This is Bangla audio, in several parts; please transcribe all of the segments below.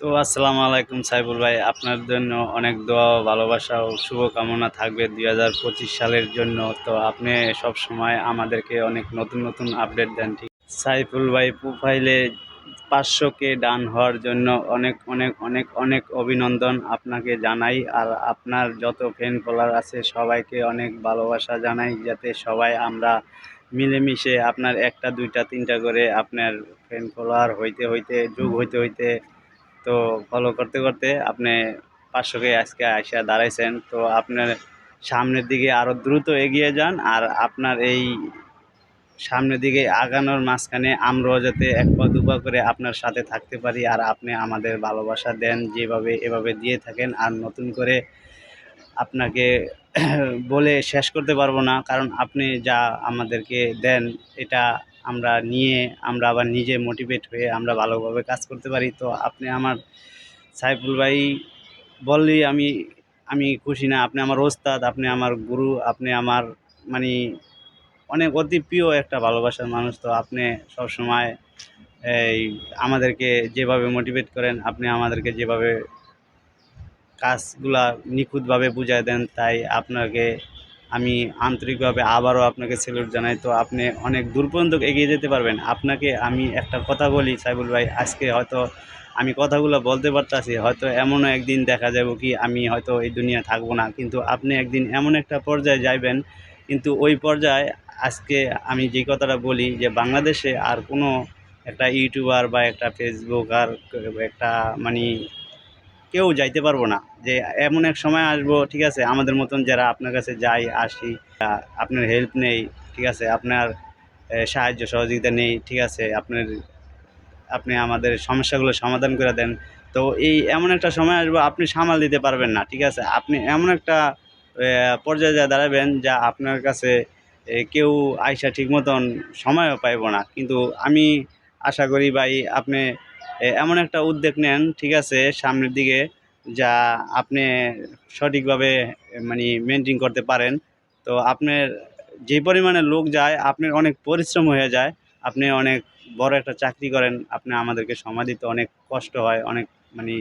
তো আসসালামু আলাইকুম সাইবুল ভাই, আপনার জন্য অনেক দোয়া ভালোবাসা ও শুভকামনা থাকবে দুই হাজার পঁচিশ সালের জন্য। তো আপনি সব সময় আমাদেরকে অনেক নতুন নতুন আপডেট দেন, ঠিক? সাইফুল ভাই, প্রোফাইলে পাঁচশো কে ডান হওয়ার জন্য অনেক অনেক অনেক অনেক অভিনন্দন আপনাকে জানাই। আর আপনার যত ফ্যান ফলোয়ার আছে, সবাইকে অনেক ভালোবাসা জানাই, যাতে সবাই আমরা মিলেমিশে আপনার একটা, দুইটা, তিনটা করে আপনার ফ্যান ফলোয়ার হইতে হইতে, যোগ হইতে হইতে তো ফলো করতে করতে আপনি পাঁচশোকে আজকে আসা দাঁড়াইছেন। তো আপনার সামনের দিকে আরও দ্রুত এগিয়ে যান আর আপনার এই সামনের দিকে আগানোর মাঝখানে আমরাও যাতে এক পা দুপা করে আপনার সাথে থাকতে পারি আর আপনি আমাদের ভালোবাসা দেন যেভাবে এভাবে দিয়ে থাকেন আর নতুন করে আপনাকে বলে শেষ করতে পারব না। কারণ আপনি যা আমাদেরকে দেন, এটা আমরা নিয়ে, আমরা আবার নিজে মোটিভেট হয়ে আমরা ভালোভাবে কাজ করতে পারি। তো আপনি আমার সাইফুল ভাই বললেই আমি আমি খুশি না। আপনি আমার ওস্তাদ, আপনি আমার গুরু, আপনি আমার মানে অনেক অতি প্রিয় একটা ভালোবাসার মানুষ। তো আপনি সবসময় এই আমাদেরকে যেভাবে মোটিভেট করেন, আপনি আমাদেরকে যেভাবে কাজগুলা নিখুঁতভাবে বুঝায় দেন, তাই আপনাকে আমি আন্তরিকভাবে আবারও আপনাকে স্যালুট জানাই। তো আপনি অনেক দূর পর্যন্ত এগিয়ে যেতে পারবেন। আপনাকে আমি একটা কথা বলি সাইবুল ভাই, আজকে হয়তো আমি কথাগুলো বলতে পারতাছি, হয়তো এমনও একদিন দেখা যাব কি আমি হয়তো এই দুনিয়া থাকব না। কিন্তু আপনি একদিন এমন একটা পর্যায়ে যাইবেন, কিন্তু ওই পর্যায়ে আজকে আমি যে কথাটা বলি যে বাংলাদেশে আর কোনো একটা ইউটিউবার বা একটা ফেসবুক আর একটা মানে কেউ যাইতে পারব না। যে এমন এক সময় আসব, ঠিক আছে, আমাদের মতন যারা আপনার কাছে যাই, আসি আপনার হেল্প নেই, ঠিক আছে, আপনার সাহায্য সহযোগিতা নেই, ঠিক আছে, আপনার, আপনি আমাদের সমস্যাগুলো সমাধান করে দেন। তো এই এমন একটা সময় আসব, আপনি সামাল দিতে পারবেন না, ঠিক আছে, আপনি এমন একটা পর্যায়ে যা দাঁড়াবেন, যা আপনার কাছে কেউ আইসা ঠিক মতন সময়ও পাইব না। কিন্তু আমি আশা করি ভাই, আপনি এমন একটা উদ্যোগ নেন, ঠিক আছে, সামনের দিকে, যা আপনি সঠিকভাবে মানে মেনটেন করতে পারেন। তো আপনার যে পরিমাণে লোক যায়, আপনার অনেক পরিশ্রম হয়ে যায়, আপনি অনেক বড় একটা চাকরি করেন, আপনি আমাদেরকে সময় দিতে অনেক কষ্ট হয়, অনেক মানে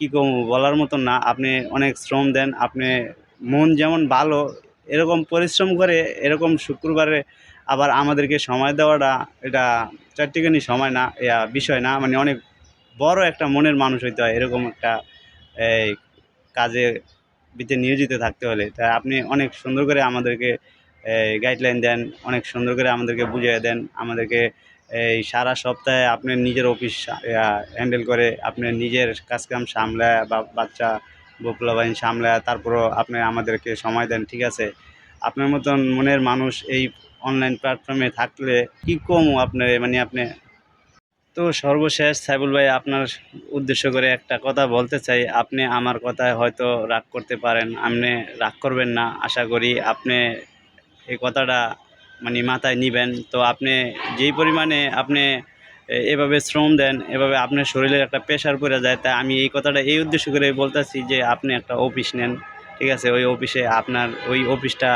কী কম বলার মতন না, আপনি অনেক শ্রম দেন, আপনি মন যেমন ভালো, এরকম পরিশ্রম করে, এরকম শুক্রবারে আবার আমাদেরকে সময় দেওয়াটা এটা চারটিখানি সময় না, ইয়া বিষয় না মানে অনেক বড় একটা মনের মানুষ হইতে হয়, এরকম একটা, এই কাজে ভিতরে নিয়োজিত থাকতে হলে। তাই আপনি অনেক সুন্দর করে আমাদেরকে গাইডলাইন দেন, অনেক সুন্দর করে আমাদেরকে বুঝিয়ে দেন, আমাদেরকে, এই সারা সপ্তাহে আপনি নিজের অফিস হ্যান্ডেল করে আপনি নিজের কাজকাম সামলায় বা বাচ্চা বকুলা বাহিনী সামলায়, তারপরও আপনি আমাদেরকে সময় দেন, ঠিক আছে? আপনার মতন মনের মানুষ এই অনলাইন প্ল্যাটফর্মে থাকলে কী কম আপনার? মানে আপনি তো সর্বশেষ সাইবুল ভাই, আপনার উদ্দেশ্য করে একটা কথা বলতে চাই। আপনি আমার কথায় হয়তো রাগ করতে পারেন, আপনি রাগ করবেন না। আশা করি আপনি এই কথাটা মানে মাথায় নিবেন। তো আপনি যেই পরিমাণে আপনি এভাবে শ্রম দেন, এভাবে আপনার শরীরের একটা প্রেশার পড়ে যায় তাই আমি এই কথাটা, এই উদ্দেশ্য করে বলতেছি যে আপনি একটা অফিস নেন। ঠিক আছে, ওই অফিসে আপনার ওই অফিসটা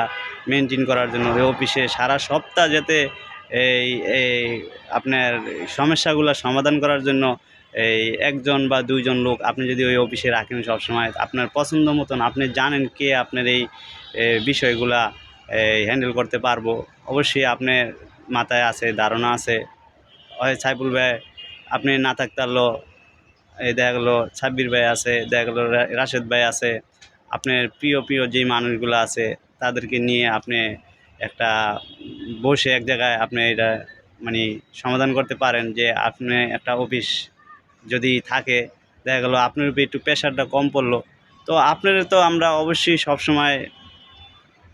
মেনটেন করার জন্য, ওই অফিসে সারা সপ্তাহ যাতে এই এই আপনার সমস্যাগুলো সমাধান করার জন্য এই একজন বা দুইজন লোক আপনি যদি ওই অফিসে রাখেন সবসময়, আপনার পছন্দ মতন আপনি জানেন কে আপনার এই বিষয়গুলা হ্যান্ডেল করতে পারব, অবশ্যই আপনার মাথায় আছে, ধারণা আছে। হয় সাইফুল ভাই, আপনি না থাকতে পারল এই দেখা গেলো ছাব্বির ভাই আছে, দেখা গেলো রাশেদ ভাই আছে আপনার প্রিয় প্রিয় যেই মানুষগুলো আছে, তাদেরকে নিয়ে আপনি একটা বসে এক জায়গায় আপনি এটা মানে সমাধান করতে পারেন যে আপনি একটা অফিস যদি থাকে, দেখা গেলো আপনার উপর একটু প্রেশারটা কম পড়ল, তো আপনার তো আমরা অবশ্যই সবসময়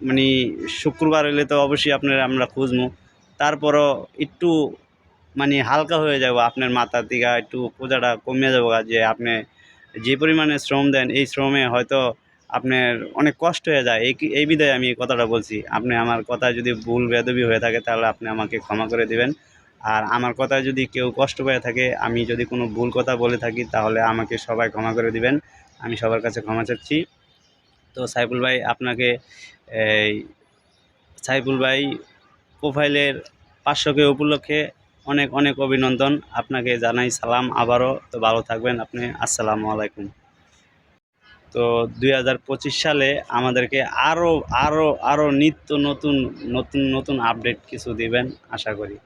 মানে শুক্রবার হলে তো অবশ্যই আপনার আমরা খুঁজবো, তারপরও একটু মানে হালকা হয়ে যাব, আপনার মাথার দিকে একটু পূজাটা কমে যাব যে আপনি যে পরিমাণে শ্রম দেন, এই শ্রমে হয়তো আপনার অনেক কষ্ট হয়ে যায়। এই এই বিধায় আমি এই কথাটা বলছি। আপনি আমার কথায় যদি ভুল বেদবি হয়ে থাকে, তাহলে আপনি আমাকে ক্ষমা করে দিবেন। আর আমার কথায় যদি কেউ কষ্ট পেয়ে থাকে, আমি যদি কোনো ভুল কথা বলে থাকি, তাহলে আমাকে সবাই ক্ষমা করে দিবেন। আমি সবার কাছে ক্ষমা চাচ্ছি। তো সাইফুল ভাই, আপনাকে এই সাইফুল ভাই প্রোফাইলের পাঁচশোকে উপলক্ষে অনেক অনেক অভিনন্দন। আপনাকে জানাই সালাম আবারও। তো ভালো থাকবেন আপনি। আসসালামু আলাইকুম। তো দুই হাজার পঁচিশ সালে আমাদেরকে আরও আরও আরও নিত্য নতুন নতুন নতুন আপডেট কিছু দিবেন, আশা করি।